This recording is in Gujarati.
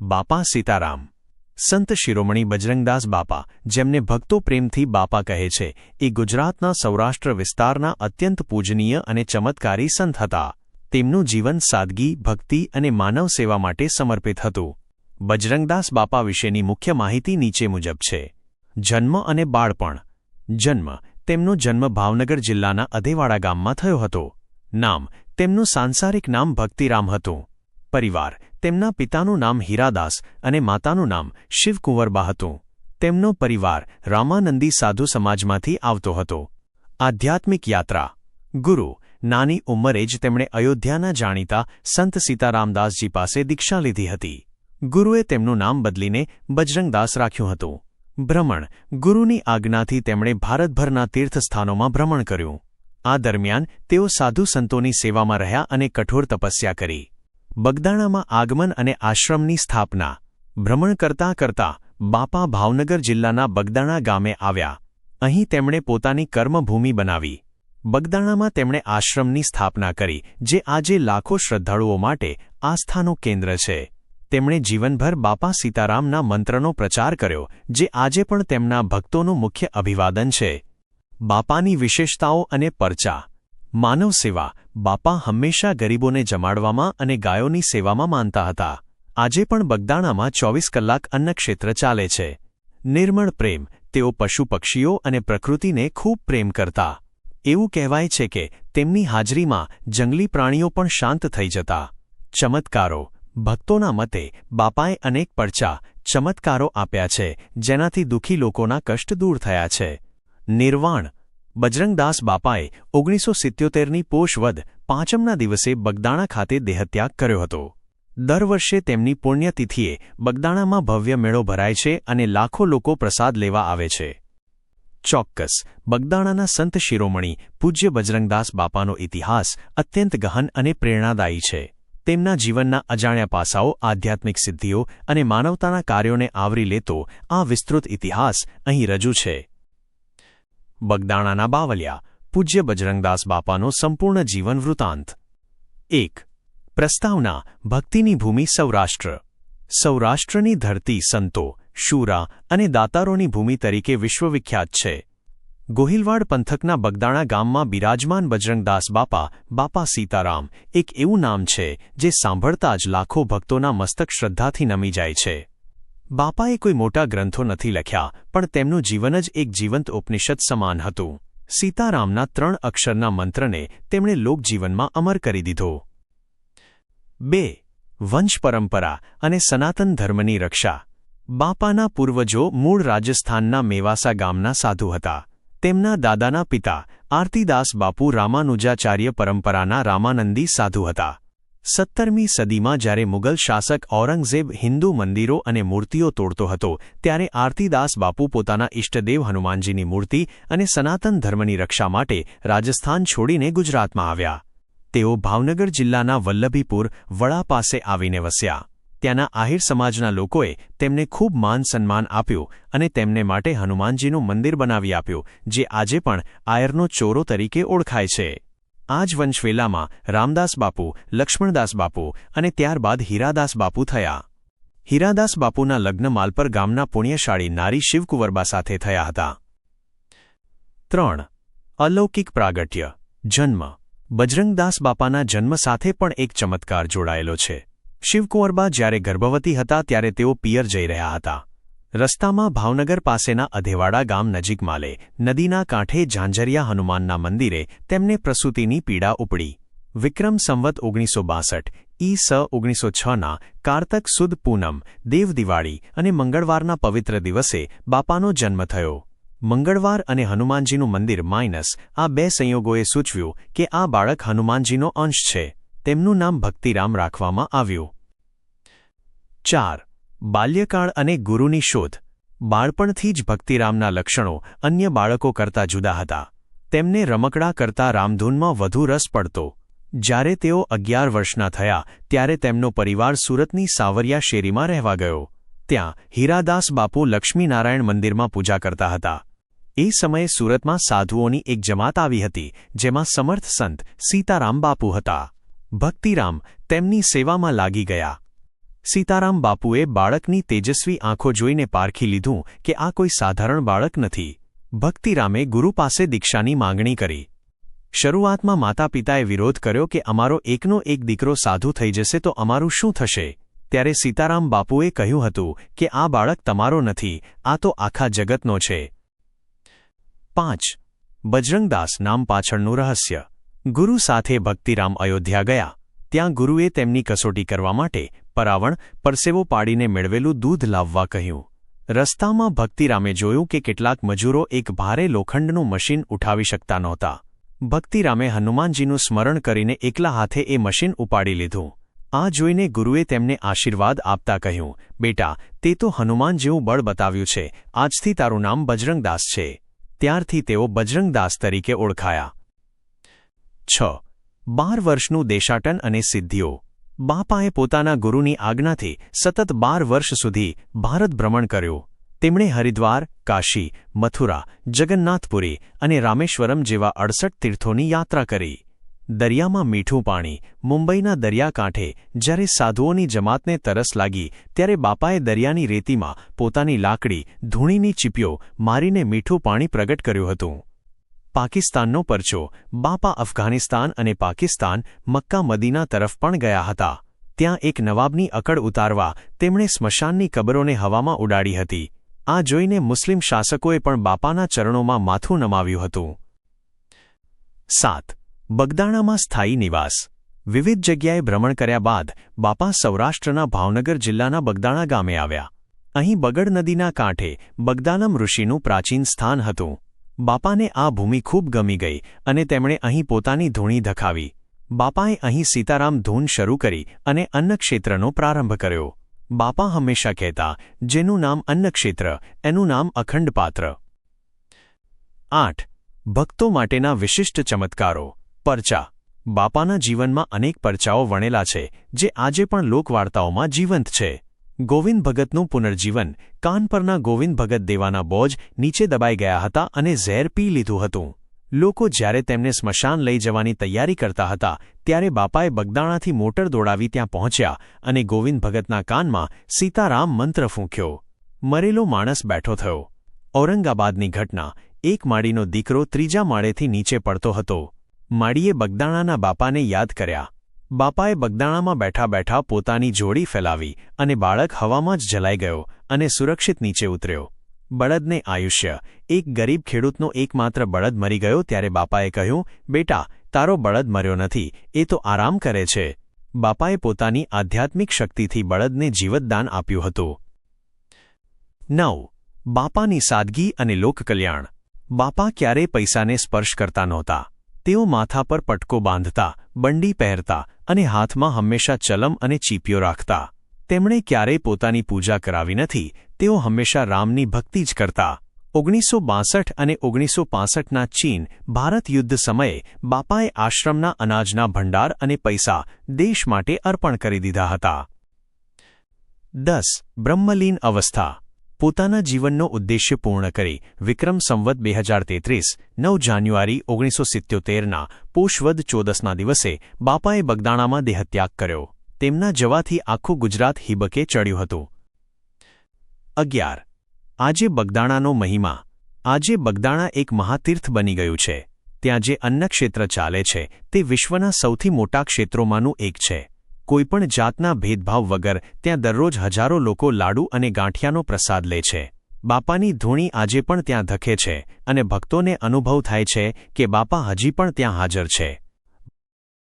બાપા સીતારામ. સંત શિરોમણી બજરંગદાસ બાપા, જેમને ભક્તો પ્રેમથી બાપા કહે છે, એ ગુજરાતના સૌરાષ્ટ્ર વિસ્તારના અત્યંત પૂજનીય અને ચમત્કારી સંત હતા. તેમનું જીવન સાદગી, ભક્તિ અને માનવ સેવા માટે સમર્પિત હતું. બજરંગદાસ બાપા વિશેની મુખ્ય માહિતી નીચે મુજબ છે. જન્મ અને બાળપણ. જન્મ, તેમનો જન્મ ભાવનગર જિલ્લાના અધેવાડા ગામમાં થયો હતો. નામ, તેમનું સાંસારિક નામ ભક્તિરામ હતું. પરિવાર તેમના પિતાનું નામ હીરાદાસ અને માતાનું નામ શિવકુંવરબા હતું તેમનો પરિવાર રામાનંદી સાધુ સમાજમાંથી આવતો હતો. આધ્યાત્મિક યાત્રા. ગુરુ, નાની ઉંમરે જ તેમણે અયોધ્યાના જાણીતા સંત સીતારામદાસજી પાસે દીક્ષા લીધી હતી. ગુરુએ તેમનું નામ બદલીને બજરંગદાસ રાખ્યું હતું. ભ્રમણ. ગુરુની આજ્ઞાથી તેમણે ભારતભરના તીર્થસ્થાનોમાં ભ્રમણ કર્યું. આ દરમિયાન તેઓ સાધુ સંતોની સેવામાં રહ્યા અને કઠોર તપસ્યા કરી. બગદાણામાં આગમન અને આશ્રમની સ્થાપના. ભ્રમણ કરતા કરતા બાપા ભાવનગર જિલ્લાના બગદાણા ગામે આવ્યા. અહીં તેમણે પોતાની કર્મભૂમિ બનાવી. બગદાણામાં તેમણે આશ્રમની સ્થાપના કરી, જે આજે લાખો શ્રદ્ધાળુઓ માટે આસ્થાનું કેન્દ્ર છે. તેમણે જીવનભર બાપા સીતારામના મંત્રનો પ્રચાર કર્યો, જે આજે પણ તેમના ભક્તોનું મુખ્ય અભિવાદન છે. બાપાની વિશેષતાઓ અને પરચા. માનવ સેવા, બાપા હંમેશા ગરીબોને જમાડવામાં અને ગાયોની સેવામાં માનતા હતા. આજે પણ બગદાણામાં ચોવીસ કલાક અન્નક્ષેત્ર ચાલે છે. નિર્મળ પ્રેમ, તેઓ પશુ પક્ષીઓ અને પ્રકૃતિને ખૂબ પ્રેમ કરતા. એવું કહેવાય છે કે તેમની હાજરીમાં જંગલી પ્રાણીઓ પણ શાંત થઈ જતા. ચમત્કારો, ભક્તોના મતે બાપાએ અનેક પડચા ચમત્કારો આપ્યા છે, જેનાથી દુઃખી લોકોના કષ્ટ દૂર થયા છે. નિર્વાણ બજરંગદાસ બાપાએ ઓગણીસો સિત્યોતેરની પોષ વદ પાંચમના દિવસે બગદાણા ખાતે દેહત્યાગ કર્યો હતો. દર વર્ષે તેમની પુણ્યતિથિએ બગદાણામાં ભવ્ય મેળો ભરાય છે અને લાખો લોકો પ્રસાદ લેવા આવે છે. ચોક્કસ, બગદાણાના સંત શિરોમણી પૂજ્ય બજરંગદાસ બાપાનો ઇતિહાસ અત્યંત ગહન અને પ્રેરણાદાયી છે. તેમના જીવનના અજાણ્યા પાસાઓ, આધ્યાત્મિક સિદ્ધિઓ અને માનવતાના કાર્યોને આવરી લેતો આ વિસ્તૃત ઇતિહાસ અહીં રજૂ છે. બગદાણાના બાવલિયા, પૂજ્ય બજરંગદાસ બાપાનો સંપૂર્ણ જીવન વૃતાંત. એક, પ્રસ્તાવના, ભક્તિની ભૂમિ સૌરાષ્ટ્ર. સૌરાષ્ટ્રની ધરતી સંતો, શૂરા અને દાતારોની ભૂમિ તરીકે વિશ્વવિખ્યાત છે. ગોહિલવાડ પંથકના બગદાણા ગામમાં બિરાજમાન બજરંગદાસ બાપા બાપા સીતારામ, એક એવું નામ છે, જે સાંભળતા જ લાખો ભક્તોના મસ્તક શ્રદ્ધાથી નમી જાય છે. બાપાએ કોઈ મોટા ગ્રંથો નથી લખ્યા, પણ તેમનું જીવન જ એક જીવંત ઉપનિષદ સમાન હતું. સીતારામના ત્રણ અક્ષરના મંત્રને તેમણે લોકજીવનમાં અમર કરી દીધો. બે. વંશ પરંપરા અને સનાતન ધર્મની રક્ષા. બાપાના પૂર્વજો મૂળ રાજસ્થાનના મેવાસા ગામના સાધુ હતા. તેમના દાદાના પિતા આરતીદાસ બાપુ રામાનુજાચાર્ય પરંપરાના રામાનંદી સાધુ હતા. સત્તરમી સદીમાં જ્યારે મુગલ શાસક ઔરંગઝેબ હિન્દુ મંદિરો અને મૂર્તિઓ તોડતો હતો, ત્યારે આરતીદાસ બાપુ પોતાના ઇષ્ટદેવ હનુમાનજીની મૂર્તિ અને સનાતન ધર્મની રક્ષા માટે રાજસ્થાન છોડીને ગુજરાતમાં આવ્યા. તેઓ ભાવનગર જિલ્લાના વલ્લભીપુર વડા પાસે આવીને વસ્યા. ત્યાંના આહિર સમાજના લોકોએ તેમને ખૂબ માન સન્માન આપ્યું અને તેમને માટે હનુમાનજીનું મંદિર બનાવી આપ્યું, જે આજે પણ આયરનો ચોરો તરીકે ઓળખાય છે. આ જ વંશવેલામાં રામદાસ બાપુ, લક્ષ્મણદાસ બાપુ અને ત્યારબાદ હીરાદાસ બાપુ થયા. હીરાદાસ બાપુના લગ્ન માલપર ગામના પુણ્યશાળી નારી શિવકુંવરબા સાથે થયા હતા. ત્રણ. અલૌકિક પ્રાગટ્ય. જન્મ. બજરંગદાસ બાપાના જન્મ સાથે પણ એક ચમત્કાર જોડાયેલો છે. શિવકુંવરબા જ્યારે ગર્ભવતી હતા ત્યારે તેઓ પિયર જઈ રહ્યા હતા. રસ્તામાં ભાવનગર પાસેના અધેવાડા ગામ નજીક માલે નદીના કાંઠે ઝાંઝરિયા હનુમાનના મંદિરે તેમને પ્રસૂતિની પીડા ઉપડી. વિક્રમ સંવત ઓગણીસો બાસઠ, ઈ સ ઓગણીસો છના કારતક સુદ પૂનમ, દેવ દિવાળી અને મંગળવારના પવિત્ર દિવસે બાપાનો જન્મ થયો. મંગળવાર અને હનુમાનજીનું મંદિર માઇનસ આ બે સંયોગોએ સૂચવ્યું કે આ બાળક હનુમાનજીનો અંશ છે. તેમનું નામ ભક્તિરામ રાખવામાં આવ્યું. ચાર બાલ્યકાળ અને ગુરુની શોધ, બાળપણથી જ ભક્તિરામના લક્ષણો અન્ય બાળકો કરતા જુદા હતા. તેમને રમકડા કરતા રામધૂનમાં વધુ રસ પડતો. જ્યારે તેઓ અગિયાર વર્ષના થયા, ત્યારે તેમનો પરિવાર સુરતની સાવરિયા શેરીમાં રહેવા ગયો. ત્યાં હીરાદાસ બાપુ લક્ષ્મીનારાયણ મંદિરમાં પૂજા કરતા હતા. એ સમયે સુરતમાં સાધુઓની એક જમાત આવી હતી, જેમાં સમર્થ સંત સીતારામ બાપુ હતા. ભક્તિરામ તેમની સેવામાં લાગી ગયા. સીતારામ બાપુએ બાળકની તેજસ્વી આંખો જોઈને પારખી લીધું કે આ કોઈ સાધારણ બાળક નથી. ભક્તિરામે ગુરુ પાસે દીક્ષાની માંગણી કરી. શરૂઆતમાં માતા પિતાએ વિરોધ કર્યો કે અમારો એકનો એક દીકરો સાધુ થઈ જશે તો અમારું શું થશે? ત્યારે સીતારામ બાપુએ કહ્યું હતું કે આ બાળક તમારો નથી, આ તો આખા જગતનો છે. પાંચ. બજરંગદાસ નામ પાછળનું રહસ્ય. ગુરુ સાથે ભક્તિરામ અયોધ્યા ગયા. ત્યાં ગુરુએ તેમની કસોટી કરવા માટે પરાવણ પરસેવો પાડીને મેળવેલું દૂધ લાવવા કહ્યું. રસ્તામાં ભક્તિરામે જોયું કે કેટલાક મજૂરો એક ભારે લોખંડનું મશીન ઉઠાવી શકતા નહોતા. ભક્તિરામે હનુમાનજીનું સ્મરણ કરીને એકલા હાથે એ મશીન ઉપાડી લીધું. આ જોઈને ગુરુએ તેમને આશીર્વાદ આપતા કહ્યું, બેટા, તે તો હનુમાન જેવું બળ બતાવ્યું છે. આજથી તારું નામ બજરંગદાસ છે. ત્યારથી તેઓ બજરંગદાસ તરીકે ઓળખાયા. છ. બાર વર્ષનું દેશાટન અને સિદ્ધિઓ. બાપાએ પોતાના ગુરુની આજ્ઞાથી સતત બાર વર્ષ સુધી ભારત ભ્રમણ કર્યું. તેમણે હરિદ્વાર, કાશી, મથુરા, જગન્નાથપુરી અને રામેશ્વરમ જેવા અડસઠ તીર્થોની યાત્રા કરી. દરિયામાં મીઠું પાણી, મુંબઈના દરિયાકાંઠે જ્યારે સાધુઓની જમાતને તરસ લાગી ત્યારે બાપાએ દરિયાની રેતીમાં પોતાની લાકડી ધૂણીની ચીપીઓ મારીને મીઠું પાણી પ્રગટ કર્યું હતું. પાકિસ્તાનનો પરચો. બાપા અફઘાનિસ્તાન અને પાકિસ્તાન મક્કા મદીના તરફ પણ ગયા હતા. ત્યાં એક નવાબની અકડ ઉતારવા તેમણે સ્મશાનની કબરોને હવામાં ઉડાડી હતી. આ જોઈને મુસ્લિમ શાસકોએ પણ બાપાના ચરણોમાં માથું નમાવ્યું હતું. સાત. બગદાણામાં સ્થાયી નિવાસ. વિવિધ જગ્યાએ ભ્રમણ કર્યા બાદ બાપા સૌરાષ્ટ્રના ભાવનગર જિલ્લાના બગદાણા ગામે આવ્યા. અહીં બગડ નદીના કાંઠે બગદાનમ ઋષિનું પ્રાચીન સ્થાન હતું. બાપાને આ ભૂમિ ખૂબ ગમી ગઈ અને તેમણે અહીં પોતાની ધૂણી ધખાવી. બાપાએ અહીં સીતારામ ધૂન શરૂ કરી અને અન્નક્ષેત્રનો પ્રારંભ કર્યો. બાપા હંમેશા કહેતા, જેનું નામ અન્નક્ષેત્ર, એનું નામ અખંડ પાત્ર. આઠ. ભક્તો માટેના વિશિષ્ટ ચમત્કારો. પરચા. બાપાના જીવનમાં અનેક પરચાઓ વણેલા છે, જે આજે પણ લોકવાર્તાઓમાં જીવંત છે. ગોવિંદ ભગતનું પુનર્જીવન. કાન પરના ગોવિંદ ભગત દેવાના બોજ નીચે દબાઈ ગયા હતા અને ઝેર પી લીધું હતું. લોકો જ્યારે તેમને સ્મશાન લઈ જવાની તૈયારી કરતા હતા, ત્યારે બાપાએ બગદાણાથી મોટર દોડાવી ત્યાં પહોંચ્યા અને ગોવિંદ ભગતના કાનમાં સીતારામ મંત્ર ફૂંક્યો. મરેલો માણસ બેઠો થયો. ઔરંગાબાદની ઘટના. એક માળીનો દીકરો ત્રીજા માળેથી નીચે પડતો હતો. માળીએ બગદાણાના બાપાને યાદ કર્યા. બાપાએ બગદાણામાં બેઠા બેઠા પોતાની જોડી ફેલાવી અને બાળક હવામાં જ જલાઈ ગયો અને સુરક્ષિત નીચે ઉતર્યો. બળદને આયુષ્ય. એક ગરીબ ખેડૂતનો એકમાત્ર બળદ મરી ગયો ત્યારે બાપાએ કહ્યું, બેટા, તારો બળદ મર્યો નથી, એ તો આરામ કરે છે. બાપાએ પોતાની આધ્યાત્મિક શક્તિથી બળદને જીવતદાન આપ્યું હતું. નવ. બાપાની સાદગી અને લોકકલ્યાણ. બાપા ક્યારેય પૈસાને સ્પર્શ કરતા નહોતા. તેઓ માથા પર પટકો બાંધતા, બંડી પહેરતા અને હાથમાં હંમેશા ચલમ અને ચીપીઓ રાખતા. તેમણે ક્યારેય પોતાની પૂજા કરાવી નથી, તેઓ હંમેશા રામની ભક્તિ જ કરતા. ઓગણીસો બાસઠ અને ઓગણીસો પાસઠના ચીન ભારત યુદ્ધ સમયે બાપાએ આશ્રમના અનાજના ભંડાર અને પૈસા દેશ માટે અર્પણ કરી દીધા હતા. દસ. બ્રહ્મલીન અવસ્થા. પોતાના જીવનનો ઉદ્દેશ્ય પૂર્ણ કરી વિક્રમ સંવત બે હજાર તેત્રીસ, નવ જાન્યુઆરી ઓગણીસો સિત્યોતેરના પોષવદ ચોદસના દિવસે બાપાએ બગદાણામાં દેહત્યાગ કર્યો. તેમના જવાથી આખું ગુજરાત હિબકે ચડ્યું હતું. અગિયાર. આજે બગદાણાનો મહિમા. આજે બગદાણા એક મહાતીર્થ બની ગયું છે. ત્યાં જે અન્નક્ષેત્ર ચાલે છે તે વિશ્વના સૌથી મોટા ક્ષેત્રોમાંનું એક છે. કોઈપણ જાતના ભેદભાવ વગર ત્યાં દરરોજ હજારો લોકો લાડુ અને ગાંઠિયાનો પ્રસાદ લે છે. બાપાની ધૂણી આજે પણ ત્યાં ધકે છે અને ભક્તોને અનુભવ થાય છે કે બાપા હજી પણ ત્યાં હાજર છે.